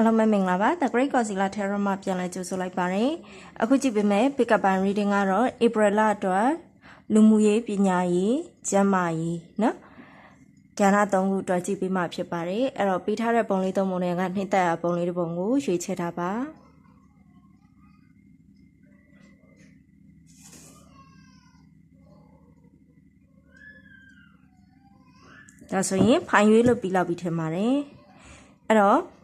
အားလုံးပဲမင်္ဂလာပါ The Great Godzilla Terror မှာပြန်လည်ကြိုဆိုလိုက်ပါတယ်အခုကြည့်ပေးမယ် pick up and reading ကတော့ April လအတွက်လူမှုရေးပညာရေးကျန်းမာရေးနော်ကဏ္ဍ၃ခုအတွက်ကြည့်ပေးမှဖြစ်ပါတယ်အဲ့တော့ပေးထားတဲ့ပုံလေးသုံးပုံတွေကနှိမ့်သက်ရပုံလေးတစ်ပုံကိုရွေးချယ်ထားပါဒါဆိုရင်ဖိုင်ရွေးလို့ပြီးလောက်ပြီးထင်ပါတယ်အဲ့တော့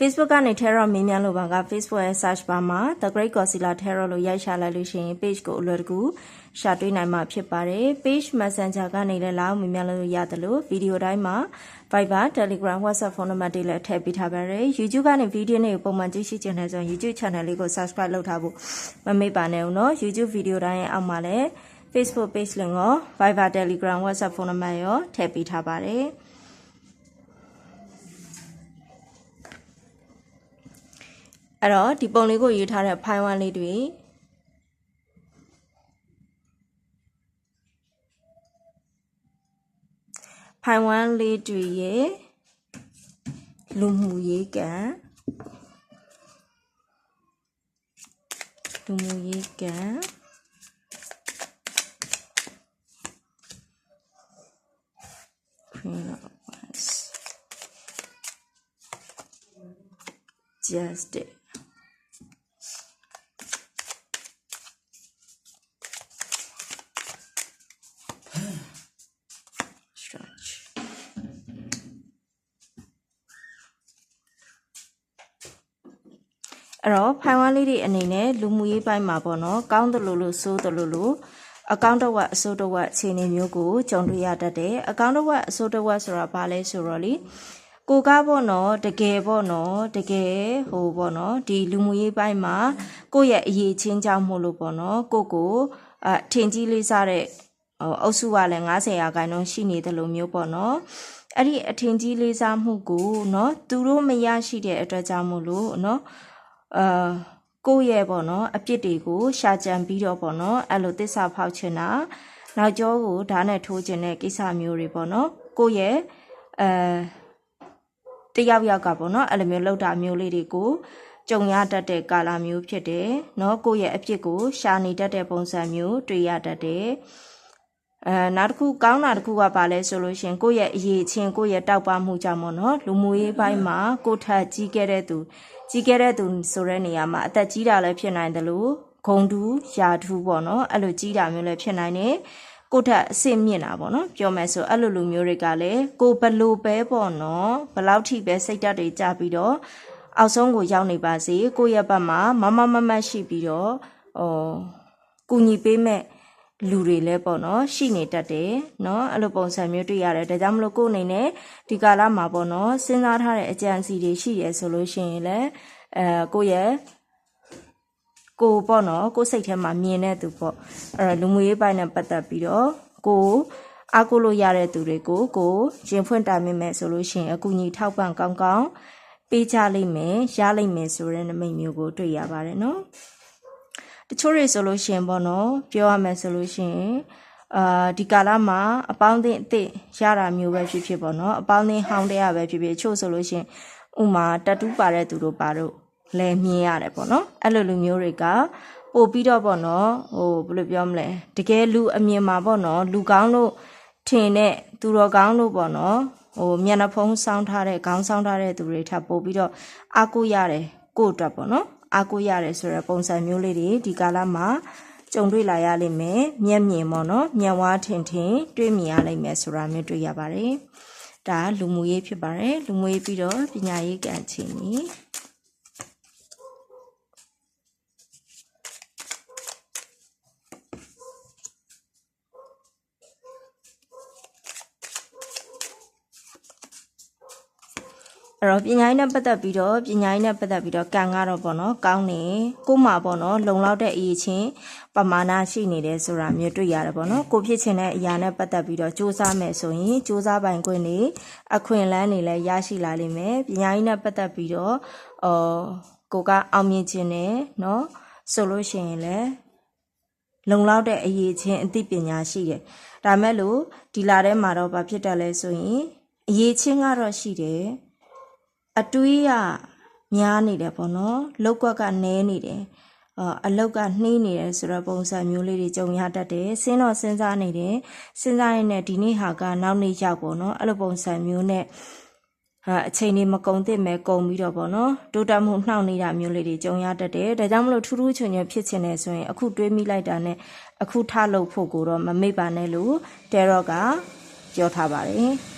Facebook ကနေ Terror မင်းများလို့ပါက Facebook ရဲ့ search bar မှာ The Great Godzilla Terror လို့ရိုက်ရှာလိုက်လို့ရှိရင် page ကိုအလွယ်တကူရှာတွေ့နိုင်မှာဖြစ်ပါတယ်။ page Messenger ကနေလည်းလာအောင်မင်းများလို့ရတယ်လို့ဗီဒီယိုတိုင်းမှာ Viber, Telegram, WhatsApp ဖုန်းနံပါတ်တွေလည်းထည့်ပေးထားပါတယ်။ YouTube ကနေဗီဒီယိုတွေကိုပုံမှန်ကြည့်ရှုချင်တဲ့ဆိုရင် YouTube channel လေးကို subscribe လုပ်ထားဖို့မမေ့ပါနဲ့ဦးနော်။ YouTube ဗီဒီယိုတိုင်းရဲ့အောက်မှာလည်း Facebook page link ရော Viber, Telegram, WhatsApp ဖုန်းနံပါတ်ရောထည့်ပေးထားပါတယ်။ အဲ့တော့ဒီပုံလေးကိုရေးထားတဲ့ဖိုင်ဝမ်လေးတွေဖိုင်ဝမ်လေးတွေရဲ့လူမှုရေးကံလူမှုရေးကံ Queen of Wands Justice အဲ့တော့ဖိုင်ဝမ်လေးတွေအနေနဲ့လူမှုရေးပိုင်းမှာပေါ့နော်ကောင်းတယ်လို့လို့ဆိုးတယ်လို့လို့အကောင့်တဝက်အစိုးတဝက်ခြေနေမျိုးကိုကြုံတွေ့ရတတ်တယ်အကောင့်တဝက်အစိုးတဝက်ဆိုတာဘာလဲဆိုတော့လေကိုကားပေါ့နော်တကယ်ပေါ့နော်တကယ်ဟိုပေါ့နော်ဒီလူမှုရေးပိုင်းမှာကိုယ့်ရဲ့အရေးချင်းကြောင့်မို့လို့ပေါ့နော်ကိုကိုအထင်ကြီးလေးစားတဲ့အုပ်စုကလည်း90ရာခိုင်နှုန်းရှိနေတယ်လို့မျိုးပေါ့နော်အဲ့ဒီအထင်ကြီးလေးစားမှုကိုနော်သူတို့မရရှိတဲ့အတွက်ကြောင့်မို့လို့နော် အာကိုယ့်ရဲ့ပေါ့နော်အပြစ်တွေကိုရှာကြံပြီးတော့ပေါ့နော်အဲ့လိုတစ္ဆာဖောက်ချင်တာနောက်ကျောကိုဓာတ်နဲ့ထိုးခြင်းတဲ့ကိစ္စမျိုးတွေပေါ့နော်ကိုယ့်ရဲ့အဲတယောက်ယောက်ကပေါ့နော်အဲ့လိုမျိုးလောက်တာမျိုးလေးတွေကိုကြုံရတတ်တဲ့ကာလမျိုးဖြစ်တယ်เนาะကိုယ့်ရဲ့အဖြစ်ကိုရှာနေတတ်တဲ့ပုံစံမျိုးတွေ့ရတတ်တယ်အဲနောက်တစ်ခုကောင်းတာတစ်ခုကပါလဲဆိုလို့ရှင်ကိုယ့်ရဲ့အရေးချင်းကိုယ့်ရဲ့တောက်ပမှုကြောင့်ပေါ့နော်လူမှုရေးပိုင်းမှာကိုထက်ကြီးခဲ့တဲ့သူ ကြီးခဲ့တဲ့သူဆိုတဲ့နေရာမှာအသက်ကြီးတာလည်းဖြစ်နိုင်တယ်လို့ဂုံတူယာထူးပေါ့နော်အဲ့လိုကြီးတာမျိုးလည်းဖြစ်နိုင်တယ်ကိုထက်အစ်စ်မြင့်တာပေါ့နော်ပြောမယ်ဆိုအဲ့လိုလူမျိုးတွေကလည်းကိုဘလို့ပဲပေါ့နော်ဘလောက်ထိပဲစိတ်ဓာတ်တွေကြပြီးတော့အောက်ဆုံးကိုရောက်နေပါစေကိုယ့်ရဲ့ဘက်မှာမမမမတ်ရှိပြီးတော့ဟိုကူညီပေးမဲ့ လူတွေလည်းပေါ့နော်ရှိနေတတ်တယ်နော်အဲ့လိုပုံစံမျိုးတွေ့ရတယ်ဒါကြောင့်မလို့ကိုယ်အနေနဲ့ဒီကာလမှာပေါ့နော်စဉ်းစားထားတဲ့အကြံစီတွေရှိတယ်ဆိုလို့ရှိရင်လည်းအဲကိုယ့်ရဲ့ကိုပေါ့နော်ကိုစိတ်ထဲမှာမြင်တဲ့သူပေါ့အဲ့တော့လူငွေရေးပိုင်းနဲ့ပတ်သက်ပြီးတော့ကိုအားကိုလို့ရတဲ့သူတွေကိုကိုရင်ဖွင့်တိုင်မိမယ်ဆိုလို့ရှိရင်အကူအညီထောက်ပံ့ကောင်းကောင်းပေးကြလိမ့်မယ်ရလိမ့်မယ်ဆိုတဲ့နမိတ်မျိုးကိုတွေ့ရပါတယ်နော် တချို့တွေဆိုလို့ရှိရင်ပေါ့နော်ပြောရမယ်ဆိုလို့ရှိရင်အာဒီကာလမှာအပေါင်းအသင်းအစ်စ်ရတာမျိုးပဲဖြစ်ဖြစ်ပေါ့နော်အပေါင်းအသင်းဟောင်းတဲ့ရပဲဖြစ်ဖြစ်ချို့ဆိုလို့ရှိရင်ဥမာတတူးပါတဲ့သူတို့ပါတော့လဲမြင်ရတယ်ပေါ့နော်အဲ့လိုလူမျိုးတွေကပို့ပြီးတော့ပေါ့နော်ဟိုဘယ်လိုပြောမလဲတကယ်လူအမြင်မှာပေါ့နော်လူကောင်းလို့ထင်တဲ့သူတော်ကောင်းလို့ပေါ့နော်ဟိုမျက်နှာဖုံးစောင်းထားတဲ့ခေါင်းစောင်းထားတဲ့သူတွေထပ်ပို့ပြီးတော့အာကိုရတယ်ကို့အတွက်ပေါ့နော် အာကိုရတယ်ဆိုတဲ့ပုံစံမျိုးလေးတွေဒီကာလမှာကြုံတွေ့လာရလိမ့်မယ်မျက်မြင်ပေါ့နော်မျက်ဝါးထင်ထင်တွေ့မြင်ရလိမ့်မယ်ဆိုတာမျိုးတွေ့ရပါတယ်ဒါလူမှုရေးဖြစ်ပါတယ်လူမှုရေးပြီးတော့ပညာရေးကံချီနေ အဲ့တော့ပညာရေးနဲ့ပတ်သက်ပြီးတော့ပညာရေးနဲ့ပတ်သက်ပြီးတော့ကံကတော့ပေါ့နော်ကောင်းနေကို့မှာပေါ့နော်လုံလောက်တဲ့အရေးချင်းပမာဏရှိနေတယ်ဆိုတာမျိုးတွေ့ရတယ်ပေါ့နော်ကိုဖြစ်ချင်တဲ့အရာနဲ့ပတ်သက်ပြီးတော့စူးစမ်းမယ်ဆိုရင်စူးစမ်းပိုင်ခွင့်နေအခွင့်အလမ်းတွေလည်းရရှိလာလိမ့်မယ်ပညာရေးနဲ့ပတ်သက်ပြီးတော့အော်ကိုကအောင်မြင်ခြင်းနဲ့နော်ဆိုလို့ရှိရင်လည်းလုံလောက်တဲ့အရေးချင်းအသိပညာရှိတယ်ဒါမဲ့လို့ဒီလာထဲမှာတော့ဘာဖြစ်တယ်လဲဆိုရင်အရေးချင်းကတော့ရှိတယ် အတွေးကများနေတယ်ပေါ့နော်လောက်ကွက်ကနဲနေတယ်အာအလောက်ကနှီးနေတယ်ဆိုတော့ပုံစံမျိုးလေးတွေကြုံရတတ်တယ်စဉ်းတော့စဉ်းစားနေတယ်စဉ်းစားရင်းနဲ့ဒီနေ့ဟာကနောက်နေ့ရောက်ပေါ့နော်အဲ့လိုပုံစံမျိုးနဲ့ဟာအချိန်လေးမကုံသင့်မဲ့ကုံပြီးတော့ပေါ့နော်တိုးတက်မှုနှောင့်နေတာမျိုးလေးတွေကြုံရတတ်တယ်ဒါကြောင့်မလို့ထူးထူးချွန်ချွန်ဖြစ်ချင်တယ်ဆိုရင်အခုတွေးမိလိုက်တာနဲ့အခုထလုပ်ဖို့ကိုတော့မမေ့ပါနဲ့လို့တဲရော့ကပြောထားပါတယ်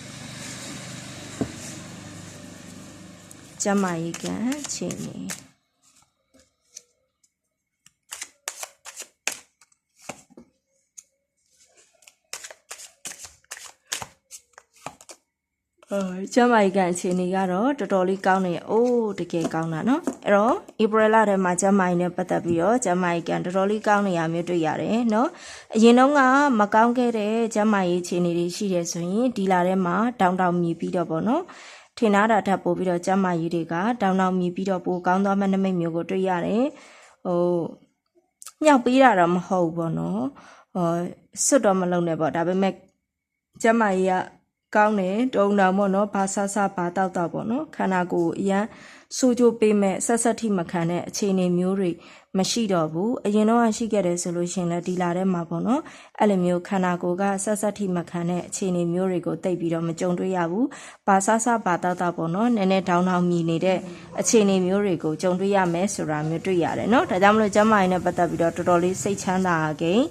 ကျမကြီးကချိန်နေအဲကျမကြီးကန်အခြေအနေကတော့တော်တော်လေးကောင်းနေရအိုးတကယ်ကောင်းတာနော်အဲ့တော့ဧပြီလထဲမှာကျမကြီးနဲ့ပတ်သက်ပြီးတော့ကျမကြီးကန်တော်တော်လေးကောင်းနေရမျိုးတွေ့ရတယ်နော်အရင်တော့ကမကောင်းခဲ့တဲ့ကျမကြီးအခြေအနေတွေရှိတယ်ဆိုရင်ဒီလာထဲမှာတောင်တောင်မြည်ပြီးတော့ပေါ့နော် ထင်သားတာထပ်ပို့ပြီးတော့ကျမကြီးတွေကတောင်တောင်မြည်ပြီးတော့ပိုကောင်းသွားမှနမိတ်မျိုးကိုတွေ့ရတယ်ဟိုညှောက်ပေးတာတော့မဟုတ်ဘူးပေါ့နော်ဟောစွတ်တော့မလုံးနဲ့ပေါ့ဒါပေမဲ့ကျမကြီးက ကောင်းတယ်တုံတောင်ပေါ့နော်ဘာဆဆဘာတောက်တောက်ပေါ့နော်ခန္ဓာကိုယ်အရန်စူးကြိုးပေးမဲ့ဆက်ဆက်ထိမခံတဲ့အခြေအနေမျိုးတွေမရှိတော့ဘူးအရင်တော့ရှိခဲ့တယ်ဆိုလို့ရှရင်လည်းဒီလာထဲမှာပေါ့နော်အဲ့လိုမျိုးခန္ဓာကိုယ်ကဆက်ဆက်ထိမခံတဲ့အခြေအနေမျိုးတွေကိုတိတ်ပြီးတော့မကြုံတွေ့ရဘူးဘာဆဆဘာတောက်တောက်ပေါ့နော်နည်းနည်းဒေါင်းဒေါင်းမြည်နေတဲ့အခြေအနေမျိုးတွေကိုကြုံတွေ့ရမယ်ဆိုတာမျိုးတွေ့ရတယ်နော်ဒါကြောင့်မလို့ကျမကြီးနဲ့ပတ်သက်ပြီးတော့တော်တော်လေးစိတ်ချမ်းသာကိန်း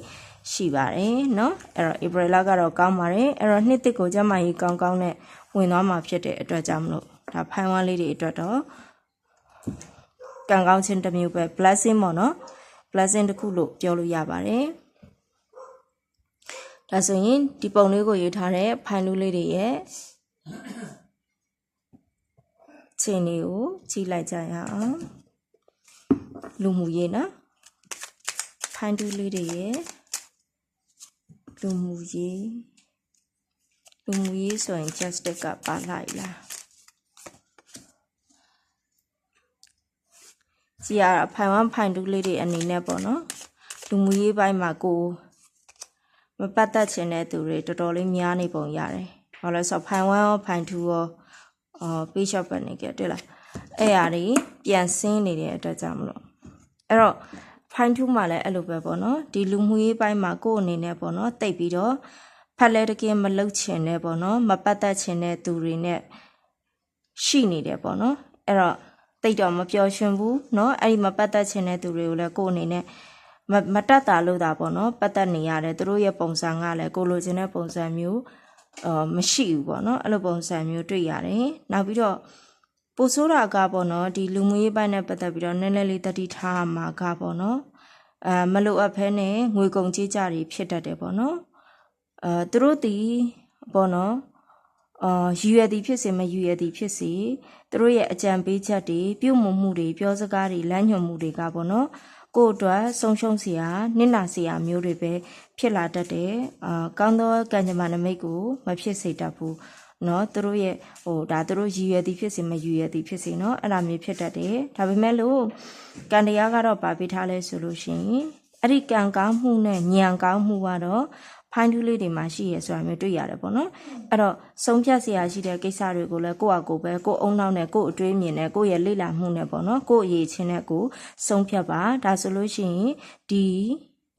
ရှိပါတယ်เนาะအဲ့တော့ April လကတော့ကောင်းပါတယ်အဲ့တော့နှစ်တစ်ကိုကျမကြီးကောင်းကောင်းနဲ့ဝင်သွားမှာဖြစ်တဲ့အတွက်ကြောင့်မလို့ဒါဖိုင်ဝမ်လေးတွေအတွက်တော့ကံကောင်းခြင်းတစ်မျိုးပဲ blessing ပေါ့နော် blessing တစ်ခုလို့ပြောလို့ရပါတယ်ဒါဆိုရင်ဒီပုံလေးကိုရေးထားတဲ့ဖိုင်လူလေးတွေရဲ့ချိန်လေးကိုကြည့်လိုက်ကြရအောင်လူမှုရေးနော်ဖိုင်တူလေးတွေရဲ့ လူမှုရေးလူမှုရေးဆိုရင် justice ကပါလိုက်လားကြည်ရတာဖိုင်ဝမ်ဖိုင်တူးလေးတွေအနေနဲ့ပေါ့နော်လူမှုရေးပိုင်းမှာကိုမပတ်သက်ချင်တဲ့သူတွေတော်တော်လေးများနေပုံရတယ်ဘာလို့လဲဆိုတော့ဖိုင်ဝမ်ရောဖိုင်တူရောအော်ပေးရှော့ပတ်နေကြတွေ့လားအဲ့အရာတွေပြန်ဆင်းနေတဲ့အတွက်ကြောင့်မလို့အဲ့တော့ ဖိုင်ထူးမှလည်းအဲ့လိုပဲပေါ့နော်ဒီလူမှုရေးပိုင်းမှာကိုယ့်အနေနဲ့ပေါ့နော်တိတ်ပြီးတော့ဖက်လဲတကင်းမလုတ်ချင်တဲ့ပေါ့နော်မပတ်သက်ချင်တဲ့သူတွေနဲ့ရှိနေတယ်ပေါ့နော်အဲ့တော့တိတ်တော့မပျော်ရွှင်ဘူးเนาะအဲ့ဒီမပတ်သက်ချင်တဲ့သူတွေကိုလည်းကိုယ့်အနေနဲ့မမတက်တာလို့တာပေါ့နော်ပတ်သက်နေရတယ်သူတို့ရဲ့ပုံစံကလည်းကိုလိုချင်တဲ့ပုံစံမျိုးအာမရှိဘူးပေါ့နော်အဲ့လိုပုံစံမျိုးတွေ့ရတယ်နောက်ပြီးတော့ ပိုဆိုးတာကပေါ့နော်ဒီလူမှုရေးပိုင်းနဲ့ပတ်သက်ပြီးတော့နည်းနည်းလေးတတိထားမှာကပေါ့နော်အဲမလိုအပ်ဖဲနဲ့ငွေကုန်ကြေးကြတွေဖြစ်တတ်တယ်ပေါ့နော်အဲသူတို့တီပေါ့နော်အာရည်ရည်သည်ဖြစ်စေမရည်ရည်သည်ဖြစ်စေသူတို့ရဲ့အကြံပေးချက်တွေပြုမှုမှုတွေပြောစကားတွေလမ်းညွှန်မှုတွေကပေါ့နော်ကိုယ်အတွက်ဆုံးရှုံးစရာနစ်နာစရာမျိုးတွေပဲဖြစ်လာတတ်တယ်အာကောင်းသောကံကြမ္မာနမိတ်ကိုမဖြစ်စေတတ်ဘူး နော်သူတို့ရဲ့ဟိုဒါသူတို့ရည်ရွယ်သည်ဖြစ်စေမရည်ရွယ်သည်ဖြစ်စေနော်အဲ့လိုမျိုးဖြစ်တတ်တယ်ဒါပေမဲ့လို့ကံတရားကတော့ပါပေးထားလဲဆိုလို့ရှိရင်အဲ့ဒီကံကောင်းမှုနဲ့ညံကောင်းမှုကတော့ဖိုင်းတူးလေးတွေမှာရှိရဲဆိုတာမျိုးတွေ့ရတယ်ပေါ့နော်အဲ့တော့ဆုံးဖြတ်စရာရှိတဲ့ကိစ္စတွေကိုလည်းကိုယ့်အကိုပဲကိုယ့်အုံနောက်နဲ့ကိုယ့်အတွေးမြင်နဲ့ကိုယ့်ရဲ့လေ့လာမှုနဲ့ပေါ့နော်ကိုယ့်အရေးချင်းနဲ့ကိုဆုံးဖြတ်ပါဒါဆိုလို့ရှိရင်ဒီ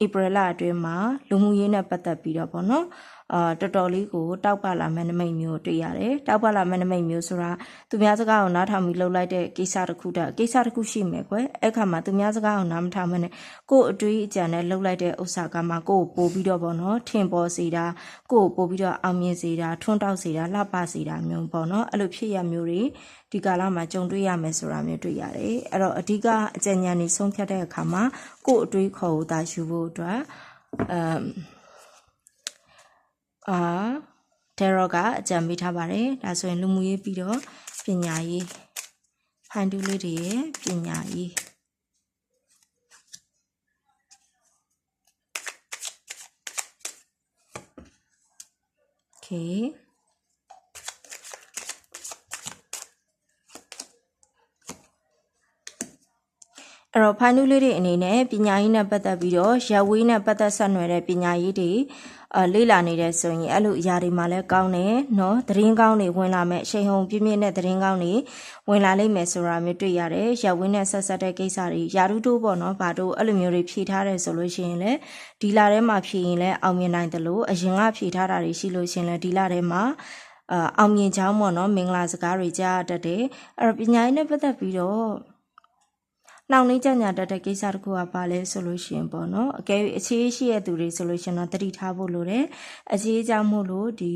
ဧပြီလအတွင်းမှာလူမှုရေးနဲ့ပတ်သက်ပြီးတော့ပေါ့နော် အာတော်တော်လေးကိုတောက်ပလာမနမိတ်မျိုးတွေ့ရတယ်တောက်ပလာမနမိတ်မျိုးဆိုတာသူများစကားကိုနားထောင်ပြီးလှုပ်လိုက်တဲ့ကိစ္စတစ်ခုတည်းကိစ္စတစ်ခုရှိမယ်ကွယ်အဲ့ခါမှာသူများစကားကိုနားမထောင်မနဲ့ကို့အတွေးအကြံနဲ့လှုပ်လိုက်တဲ့ဥစ္စာကမှကို့ကိုပို့ပြီးတော့ပေါ့နော်ထင်ပေါ်စေတာကို့ကိုပို့ပြီးတော့အောင်မြင်စေတာထွန်းတောက်စေတာလှပစေတာမျိုးပေါ့နော်အဲ့လိုဖြစ်ရမျိုးတွေဒီကာလမှာကြုံတွေ့ရမယ်ဆိုတာမျိုးတွေ့ရတယ်အဲ့တော့အဓိကအကြံဉာဏ်တွေဆုံးဖြတ်တဲ့အခါမှာကို့အတွေးခေါ်ကိုသာယူဖို့အတွက်အမ် အာဒဲရော့ကအကြံပေးထားပါတယ်ဒါဆိုရင်လူမှုရေးပြီးတော့ပညာရေးဖိုင်တူးလေးတွေရဲ့ပညာရေးโอเคအဲ့တော့ဖိုင်နူးလေးတွေအနေနဲ့ပညာရေးနဲ့ပတ်သက်ပြီးတော့ရက်ဝေးနဲ့ပတ်သက်ဆက်နွယ်တဲ့ပညာရေးတွေ အာလေးလာနေတဲ့ဆိုရင်အဲ့လိုအရာတွေမှာလည်းကောင်းတယ်နော်သတင်းကောင်းတွေဝင်လာမဲ့အချိန်ဟုန်ပြည့်ပြည့်နဲ့သတင်းကောင်းတွေဝင်လာလိမ့်မယ်ဆိုတာမျိုးတွေ့ရတယ်ရက်ဝင်းနဲ့ဆက်ဆက်တဲ့ကိစ္စတွေယာရုတိုးပေါ့နော်ဘာတို့အဲ့လိုမျိုးတွေဖြေထားတယ်ဆိုလို့ရှိရင်လည်းဒီလာထဲမှာဖြေရင်လည်းအောင်မြင်နိုင်တယ်လို့အရင်ကဖြေထားတာတွေရှိလို့ရှိရင်လည်းဒီလာထဲမှာအာအောင်မြင်ချောင်းပေါ့နော်မင်္ဂလာစကားတွေကြားရတတ်တယ်အဲ့တော့ပညာရေးနဲ့ပတ်သက်ပြီးတော့ နှောင့်နှေးကြညာတတ်တဲ့ကိစ္စတစ်ခုကပါလဲဆိုလို့ရှိရင်ပေါ့နော်အကယ်၍အခြေရှိတဲ့သူတွေဆိုလို့ရှိရင်တော့တတိထားဖို့လိုတယ်အခြေကြောင့်မို့လို့ဒီ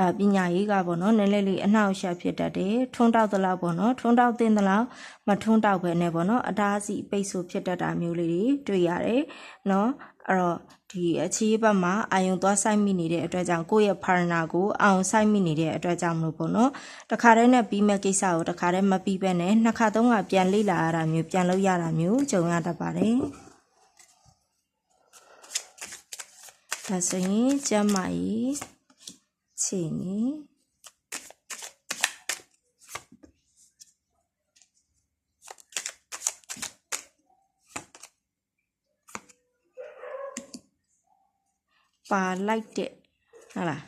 အပညာရေးကပေါ့နော်နည်းနည်းလေးအနှောက်အယှက်ဖြစ်တတ်တယ်ထွန်းတောက်သလောက်ပေါ့နော်ထွန်းတောက်တဲ့သလောက်မထွန်းတောက်ပဲနဲ့ပေါ့နော်အတားအဆီးပိတ်ဆို့ဖြစ်တတ်တာမျိုးလေးတွေတွေ့ရတယ်နော် အဲ့တော့ဒီအခြေဘက်မှာအာယုံသွားဆိုင်မိနေတဲ့အတွက်ကြောင့်ကိုယ့်ရဲ့ partner ကိုအာယုံဆိုင်မိနေတဲ့အတွက်ကြောင့်မလို့ပေါ့နော်တခါတည်းနဲ့ပြီးမဲ့ကိစ္စကိုတခါတည်းမပြီးပဲနဲ့နှစ်ခါသုံးခါပြန်လေ့လာရတာမျိုးပြန်လုပ်ရတာမျိုးကြုံရတတ်ပါတယ်ဒါဆိုရင်ကျမ်းမာရေးခြေနေ ပါလိုက်တဲ့ဟုတ်လား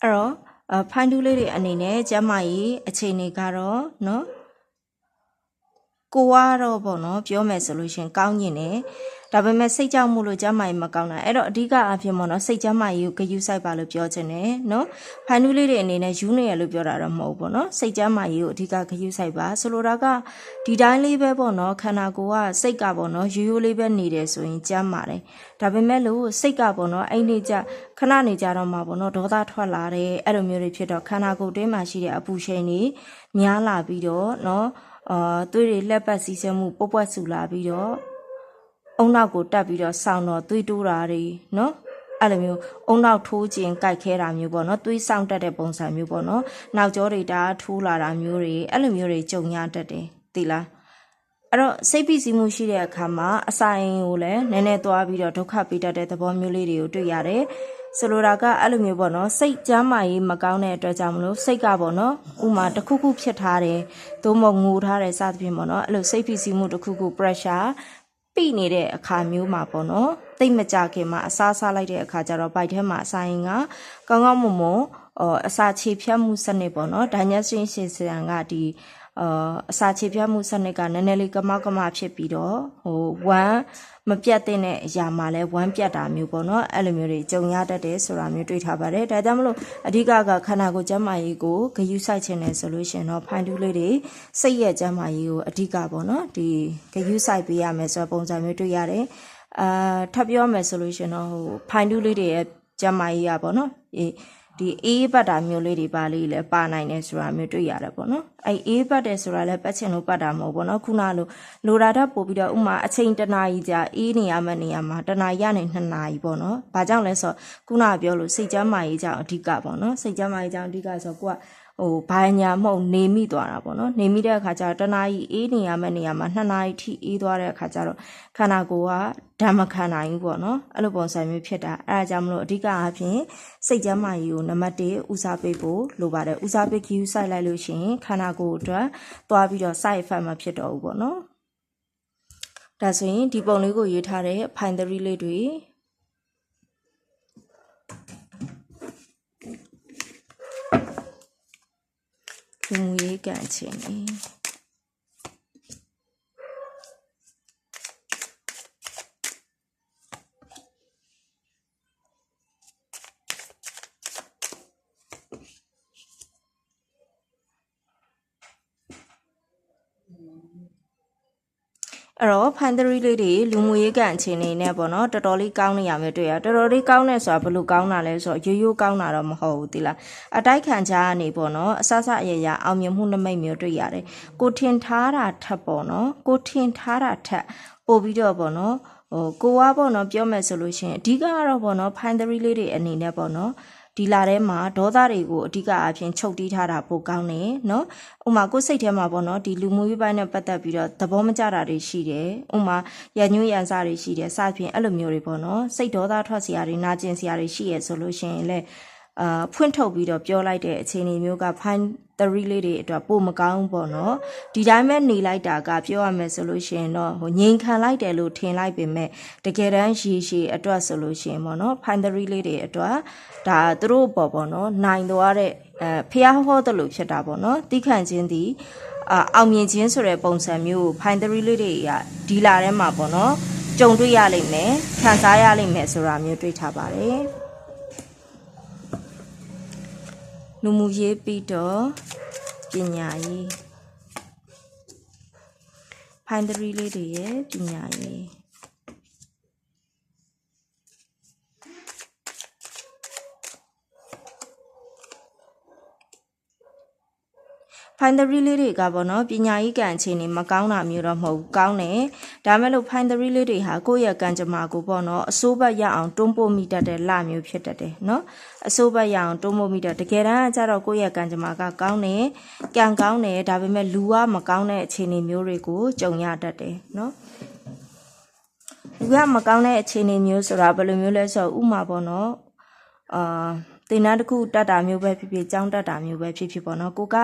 အဲ့တော့ဖိုင်တူးလေးတွေအနေနဲ့ကျမကြီးအခြေအနေကတော့နော် ကိုကတော့ပေါ့နော်ပြောမယ်ဆိုလို့ရှရင်ကောင်းညင်တယ်ဒါပေမဲ့စိတ်ကြောက်မှုလို့ကျမ်းမာရေးမကောင်းတာအဲ့တော့အဓိကအဖြစ်ပေါ့နော်စိတ်ကျမ်းမာရေးကိုဂယုစိုက်ပါလို့ပြောချင်တယ်နော်ဖိုင်နူးလေးတွေအနေနဲ့ယူနေရလို့ပြောတာတော့မဟုတ်ဘူးပေါ့နော်စိတ်ကျမ်းမာရေးကိုအဓိကဂယုစိုက်ပါဆိုလိုတာကဒီတိုင်းလေးပဲပေါ့နော်ခန္ဓာကိုယ်ကစိတ်ကပေါ့နော်ရိုးရိုးလေးပဲနေတယ်ဆိုရင်ကျမ်းမာတယ်ဒါပေမဲ့လို့စိတ်ကပေါ့နော်အဲ့ဒီကြခဏနေကြတော့မှပေါ့နော်ဒေါသထွက်လာတယ်အဲ့လိုမျိုးတွေဖြစ်တော့ခန္ဓာကိုယ်တွင်းမှာရှိတဲ့အပူချိန်တွေများလာပြီးတော့နော် အာသွေးတွေလက်ပတ်စီးဆဲမှုပုတ်ပွက်ဆူလာပြီးတော့အုံနောက်ကိုတက်ပြီးတော့ဆောင်းတော့သွေးတိုးတာတွေနော်အဲ့လိုမျိုးအုံနောက်ထိုးခြင်းကြိုက်ခဲတာမျိုးပေါ့နော်သွေးဆောင်တက်တဲ့ပုံစံမျိုးပေါ့နော်နောက်ကျောတွေတာထိုးလာတာမျိုးတွေအဲ့လိုမျိုးတွေကြုံရတတ်တယ်သိလားအဲ့တော့စိတ်ဖိစီးမှုရှိတဲ့အခါမှာအဆိုင်ကိုလည်းနည်းနည်းသွားပြီးတော့ဒုက္ခပေးတတ်တဲ့သဘောမျိုးလေးတွေကိုတွေ့ရတယ် ဆိုလိုတာကအဲ့လိုမျိုးပေါ့နော်စိတ်ကြမ်းမာရေးမကောင်းတဲ့အတွက်ကြောင့်မလို့စိတ်ကပေါ့နော်ဥမာတစ်ခုခုဖြစ်ထားတယ်သို့မဟုတ်ငိုထားတယ်စသဖြင့်ပေါ့နော်အဲ့လိုစိတ်ဖိစီးမှုတစ်ခုခု pressure ပြိနေတဲ့အခါမျိုးမှာပေါ့နော်တိတ်မကြခင်မှာအစားစားလိုက်တဲ့အခါကျတော့ဘိုက်ထဲမှာအဆိုင်ကကောင်းကောင်းမွန်မွန်အော်အစာခြေဖြတ်မှုစနစ်ပေါ့နော် digestion system ကဒီ အာအစာခြေဖြတ်မှုစနစ်ကနည်းနည်းလေးကမောက်ကမဖြစ်ပြီးတော့ဟိုဝမ်းမပြတ်တဲ့အရာမှာလဲဝမ်းပြတ်တာမျိုးပေါ့နော်အဲ့လိုမျိုးတွေကြုံရတတ်တယ်ဆိုတာမျိုးတွေ့ထားပါတယ်ဒါကြောင့်မလို့အဓိကကခန္ဓာကိုယ်ကျန်းမာရေးကိုဂရုစိုက်ခြင်းနဲ့ဆိုလို့ရှိရင်တော့ဖိုင်တူးလေးတွေစိတ်ရဲ့ကျန်းမာရေးကိုအဓိကပေါ့နော်ဒီဂရုစိုက်ပေးရမယ်ဆိုတဲ့ပုံစံမျိုးတွေ့ရတယ်အာထပ်ပြောမယ်ဆိုလို့ရှိရင်တော့ဟိုဖိုင်တူးလေးတွေရဲ့ကျန်းမာရေးရပေါ့နော်ဒီ ဒီအေးပတ်တာမျိုးလေးတွေပါလေးလည်းပါနိုင်တယ်ဆိုတာမျိုးတွေ့ရတယ်ပေါ့နော်အဲအေးပတ်တယ်ဆိုတာလည်းပတ်ချင်လို့ပတ်တာမဟုတ်ပေါ့နော်ခုနလိုလိုတာတော့ပို့ပြီးတော့ဥမာအချိန်တစ်နာရီကြာအေးနေရမယ့်နေရာမှာတစ်နာရီကနေနှစ်နာရီပေါ့နော်ဘာကြောင့်လဲဆိုတော့ခုနကပြောလို့စိတ်ကြမ်းမာရေးကြောင့်အဓိကပေါ့နော်စိတ်ကြမ်းမာရေးကြောင့်အဓိကဆိုတော့ကိုက ဟိုဘာညာမဟုတ်နေမိသွားတာပေါ့နော်နေမိတဲ့အခါကျတော့တနာရီအေးနေရမယ့်နေရာမှာ2နာရီထိအေးသွားတဲ့အခါကျတော့ခန္ဓာကိုယ်ကဓာတ်မခံနိုင်ဘူးပေါ့နော်အဲ့လိုပုံစံမျိုးဖြစ်တာအဲ့ဒါကြောင့်မလို့အဓိကအားဖြင့်စိတ်ကျန်းမာရေးကိုနံပါတ်1ဦးစားပေးဖို့လိုပါတယ်ဦးစားပေးခီးယူဆိုင်လိုက်လို့ရှိရင်ခန္ဓာကိုယ်အတွက်သွားပြီးတော့ side effect မဖြစ်တော့ဘူးပေါ့နော်ဒါဆိုရင်ဒီပုံလေးကိုရေးထားတဲ့ fine 3လေးတွေ လူမှုရေး ကံချင်းနေအဲ့တော့ Pantry လေးတွေလူမှုရေးကန်အခြေအနေနဲ့ပေါ့နော်တော်တော်လေးကောင်းနေရမယ်တွေ့ရတော်တော်လေးကောင်းနေဆိုတာဘယ်လိုကောင်းတာလဲဆိုတော့ရိုးရိုးကောင်းတာတော့မဟုတ်ဘူးတိလားအတိုက်ခံချာကနေပေါ့နော်အဆဆအရရအောင်မြင်မှုနမိတ်မျိုးတွေ့ရတယ်ကိုထင်ထားတာထပ်ပေါ့နော်ကိုထင်ထားတာထပ်ပို့ပြီးတော့ပေါ့နော်ဟိုကိုကပေါ့နော်ပြောမယ်ဆိုလို့ရှိရင်အဓိကကတော့ပေါ့နော် Pantry လေးတွေအနေနဲ့ပေါ့နော် ဒီလာထဲမှာဒေါသတွေကိုအဓိကအပြင်ချုပ်တီးထားတာပိုကောင်းတယ်နော်ဥမာကိုယ်စိတ်ထဲမှာပေါ့နော်ဒီလူမှုရေးပိုင်းနဲ့ပတ်သက်ပြီးတော့သဘောမကျတာတွေရှိတယ်ဥမာရညွှန်းရန်စားတွေရှိတယ်စသဖြင့်အဲ့လိုမျိုးတွေပေါ့နော်စိတ်ဒေါသထွက်စရာတွေနာကျင်စရာတွေရှိရဆိုလို့ရှိရင်လည်းအာဖွင့်ထုတ်ပြီးတော့ပြောလိုက်တဲ့အခြေအနေမျိုးက fine င်3လေးတွေအတွက်ပိုမကောင်းဘူးပေါ့နော်ဒီတိုင်းပဲနေလိုက်တာကပြောရမယ်ဆိုလို့ရှိရင်တော့ဟိုငိန်ခံလိုက်တယ်လို့ထင်လိုက်ပေမဲ့တကယ်တမ်းရေရှည်အတွက်ဆိုလို့ရှိရင်ပေါ့နော်ဖိုင်3လေးတွေအတွက်ဒါသူတို့ပေါ့ပေါ့နော်နိုင်သွားတဲ့အဲဖျားဟောတယ်လို့ဖြစ်တာပေါ့နော်တိခန့်ချင်းဒီအာအောင်မြင်ခြင်းဆိုတဲ့ပုံစံမျိုးကိုဖိုင်3လေးတွေကဒီလာထဲမှာပေါ့နော်ကြုံတွေ့ရလိမ့်မယ်ခံစားရလိမ့်မယ်ဆိုတာမျိုးတွေ့ထားပါတယ် လူမှုရေးပြီးတော့ပညာရေးဖိုင်ဒရီလေးတွေရဲ့ပညာရေး ဖိုင်ဒရီလေးတွေကပေါ့နော်ပညာရေးကံအခြေအနေမကောင်းတာမျိုးတော့မဟုတ်ဘူးကောင်းတယ်ဒါမဲ့လို့ဖိုင်ဒရီလေးတွေဟာကိုယ့်ရဲ့ကံကြမ္မာကိုပေါ့နော်အစိုးဘက်ရအောင်တွန်းပို့မိတတ်တဲ့လမျိုးဖြစ်တတ်တယ်နော်အစိုးဘက်ရအောင်တွန်းပို့မိတတ်တကယ်တမ်းကျတော့ကိုယ့်ရဲ့ကံကြမ္မာကကောင်းတယ်ကံကောင်းတယ်ဒါပေမဲ့လူကမကောင်းတဲ့အခြေအနေမျိုးတွေကိုကြုံရတတ်တယ်နော်လူကမကောင်းတဲ့အခြေအနေမျိုးဆိုတာဘယ်လိုမျိုးလဲဆိုတော့ဥမာပေါ့နော်အာတင်တန်းတစ်ခုတက်တာမျိုးပဲဖြစ်ဖြစ်ကြောင်းတက်တာမျိုးပဲဖြစ်ဖြစ်ပေါ့နော်ကိုက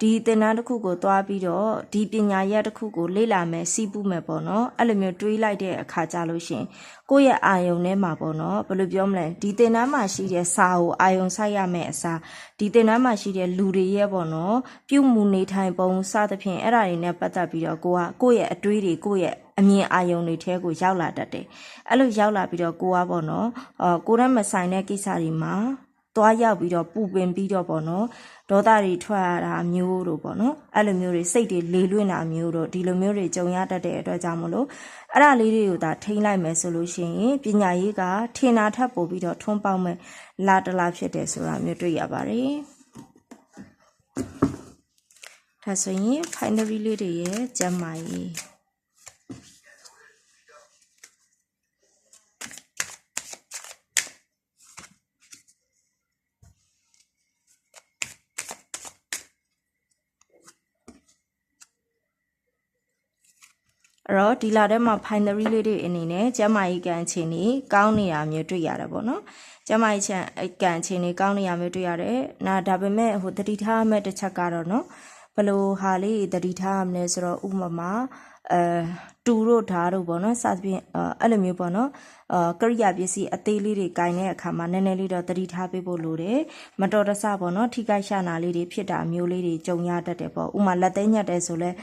ဒီတင်တန်းတစ်ခုကိုသွားပြီးတော့ဒီပညာရက်တစ်ခုကိုလေ့လာမယ်စီးပူးမယ်ပေါ့နော်အဲ့လိုမျိုးတွေးလိုက်တဲ့အခါကြလို့ရှရင်ကိုယ့်ရဲ့အာယုံထဲမှာပေါ့နော်ဘယ်လိုပြောမလဲဒီတင်တန်းမှာရှိတဲ့စာကိုအာယုံဆိုင်ရမယ်အစားဒီတင်တန်းမှာရှိတဲ့လူတွေရဲ့ပေါ့နော်ပြုမှုနေထိုင်ပုံစသဖြင့်အဲ့ဒါတွေနဲ့ပတ်သက်ပြီးတော့ကိုကကိုယ့်ရဲ့အတွေးတွေကိုယ့်ရဲ့အမြင်အာယုံတွေထဲကိုရောက်လာတတ်တယ်အဲ့လိုရောက်လာပြီးတော့ကိုကပေါ့နော်အော်ကိုယ်နဲ့မဆိုင်တဲ့ကိစ္စတွေမှာ သွားရောက်ပြီးတော့ပူပင်ပြီးတော့ပေါ့နော်ဒေါသတွေထွက်ရတာမျိုးတို့ပေါ့နော်အဲ့လိုမျိုးတွေစိတ်တွေလေလွင့်တာမျိုးတို့ဒီလိုမျိုးတွေကြုံရတတ်တဲ့အတွက်ကြောင့်မလို့အဲ့ဒါလေးတွေကိုဒါထိန်းလိုက်မယ်ဆိုလို့ရှိရင်ပညာရေးကထင်တာထပ်ပို့ပြီးတော့ထွန်းပေါက်မဲ့လာတလာဖြစ်တယ်ဆိုတာမျိုးတွေ့ရပါတယ်ဒါဆိုရင် finally လေးတွေရဲ့ကျမ်းမာရေး ဒီလာထဲမှာ binary လေးတွေအနေနဲ့ကျမ်းမာရေးကန်အခြေအနေကောင်းနေတာမျိုးတွေ့ရတယ်ပေါ့နော်ကျမ်းမာရေးချန်ကန်အခြေအနေကောင်းနေတာမျိုးတွေ့ရတယ်နာဒါပေမဲ့ဟိုတတိထားမဲ့တစ်ချက်ကတော့နော်ဘယ်လိုဟာလေးတတိထားရမလဲဆိုတော့ဥပမာအဲတူတို့ဓာတ်တို့ပေါ့နော်စသဖြင့်အဲ့လိုမျိုးပေါ့နော်အာကရိယာပစ္စည်းအသေးလေးတွေကင်တဲ့အခါမှာနည်းနည်းလေးတော့တတိထားပေးဖို့လိုတယ်မတော်တဆပေါ့နော်ထိခိုက်ရှာနာလေးတွေဖြစ်တာမျိုးလေးတွေကြုံရတတ်တယ်ပေါ့ဥမာလက်သိညက်တယ်ဆိုလဲအာ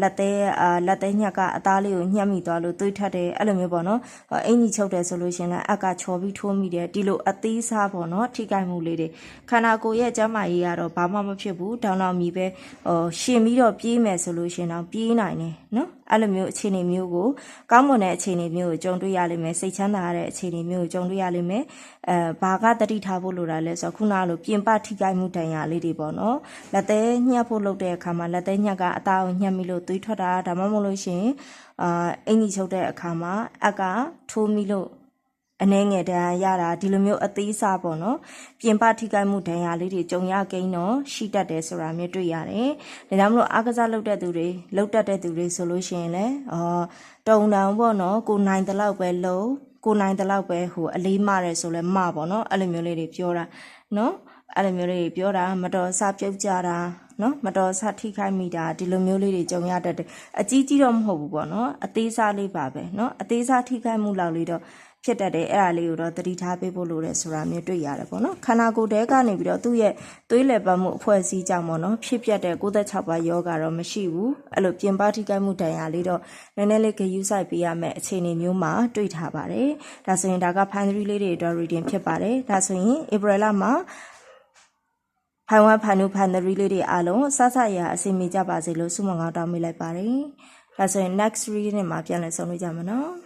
လက်သေးအာလက်သေးညက်ကအသားလေးကိုညှက်မိသွားလို့သွေးထက်တယ်အဲ့လိုမျိုးပေါ့နော်အင်ကြီးချုပ်တယ်ဆိုလို့ရှင်လည်းအက်ကချော်ပြီးထိုးမိတယ်ဒီလိုအသေးစားပေါ့နော်ထိခိုက်မှုလေးတွေခန္ဓာကိုယ်ရဲ့ကျန်းမာရေးကတော့ဘာမှမဖြစ်ဘူးတောင်းတောင်းမြည်ပဲဟိုရှင်ပြီးတော့ပြေးမယ်ဆိုလို့ရှင်တော့ပြေးနိုင်တယ်နော်အဲ့လိုမျိုးအခြေအနေမျိုးကိုကောင်းမွန်တဲ့အခြေအနေမျိုးကိုကြုံတွေ့ရလိမ့်မယ်စိတ်ချမ်းသာရတဲ့အခြေအနေမျိုးကိုကြုံတွေ့ရလိမ့်မယ်အဲဘာကတတိထားဖို့လိုတာလဲဆိုတော့ခုနလိုပြင်ပထိခိုက်မှုတန်ရာလေးတွေပေါ့နော်လက်သေးညှက်ဖို့လုပ်တဲ့အခါမှာလက်သေးညှက်ကအသားကိုညှက်မိလို့သွေးထွက်တာဒါမှမဟုတ်လို့ရှိရင်အာအင်ကြီးချုပ်တဲ့အခါမှာအက်ကထိုးမိလို့အနှဲငယ်တန်းရတာဒီလိုမျိုးအသေးစားပေါ့နော်ပြင်ပထိခိုက်မှုဒဏ်ရာလေးတွေကြုံရကိန်းတော့ရှိတတ်တယ်ဆိုတာမျိုးတွေ့ရတယ်။ဒါကြောင့်မလို့အားကစားလုပ်တဲ့သူတွေလုပ်တတ်တဲ့သူတွေဆိုလို့ရှိရင်လည်းအော်တုံတောင်ပေါ့နော်ကိုနိုင်တဲ့လောက်ပဲလုံးကိုနိုင်တဲ့လောက်ပဲဟိုအလေးမရဲဆိုလဲမပေါ့နော်အဲ့လိုမျိုးလေးတွေပြောတာနော်အဲ့လိုမျိုးလေးတွေပြောတာမတော်ဆပြုတ်ကြတာ နော်မတော်ဆထိခိုက်မိတာဒီလိုမျိုးလေးတွေကြုံရတတ်တယ်အကြီးကြီးတော့မဟုတ်ဘူးပေါ့နော်အသေးစားလေးပါပဲနော်အသေးစားထိခိုက်မှုလောက်လေးတော့ဖြစ်တတ်တယ်အဲ့ဒါလေးကိုတော့သတိထားပေးဖို့လိုတယ်ဆိုတာမျိုးတွေ့ရတယ်ပေါ့နော်ခန္ဓာကိုယ်တဲကနေပြီးတော့သူ့ရဲ့သွေးလည်ပတ်မှုအဖွဲ့အစည်းကြောင့်ပေါ့နော်ဖြစ်ပျက်တဲ့96ပါးယောဂါတော့မရှိဘူးအဲ့လိုပြင်ပထိခိုက်မှုတန်ရာလေးတော့နည်းနည်းလေးဂယူးဆိုင်ပေးရမယ်အခြေအနေမျိုးမှာတွေ့ထားပါတယ်ဒါဆိုရင်ဒါက finery လေးတွေအတွက် reading ဖြစ်ပါတယ်ဒါဆိုရင် April လမှာ ဖိုင်ဝမ်ဖိုင်နူဖိုင်နရီလေးတွေအားလုံးစဆရအစီအမီကြပါစေလို့ဆုမွန်ကောင်းတောင်းပေးလိုက်ပါတယ်။ဒါဆိုရင် next reading မှာပြန်လည်ဆုံတွေ့ကြမှာနော်။